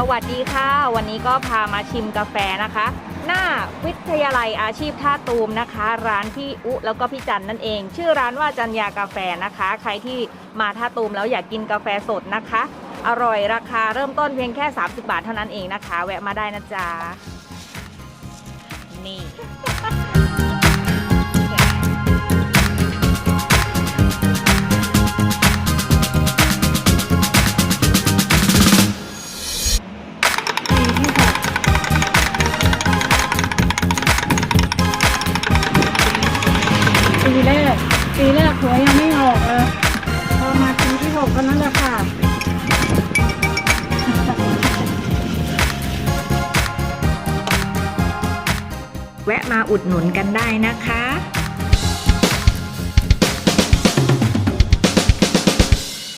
สวัสดีค่ะ วันนี้ก็พามาชิมกาแฟนะคะ หน้าวิทยาลัยอาชีพท่าตูมนะคะ ร้านพี่อุแล้วก็พี่จันนั่นเอง ชื่อร้านว่าจันยากาแฟนะคะ ใครที่มาท่าตูมแล้วอยากกินกาแฟสดนะคะ อร่อยราคาเริ่มต้นเพียงแค่ 30 บาทเท่านั้นเองนะคะ แวะมาได้นะจ๊ะนี่ ปีแรก ปีแรกหัวยังไม่ออกเลยพอมาปีที่หกก็นั่นแหละค่ะแวะมาอุดหนุนกันได้นะคะ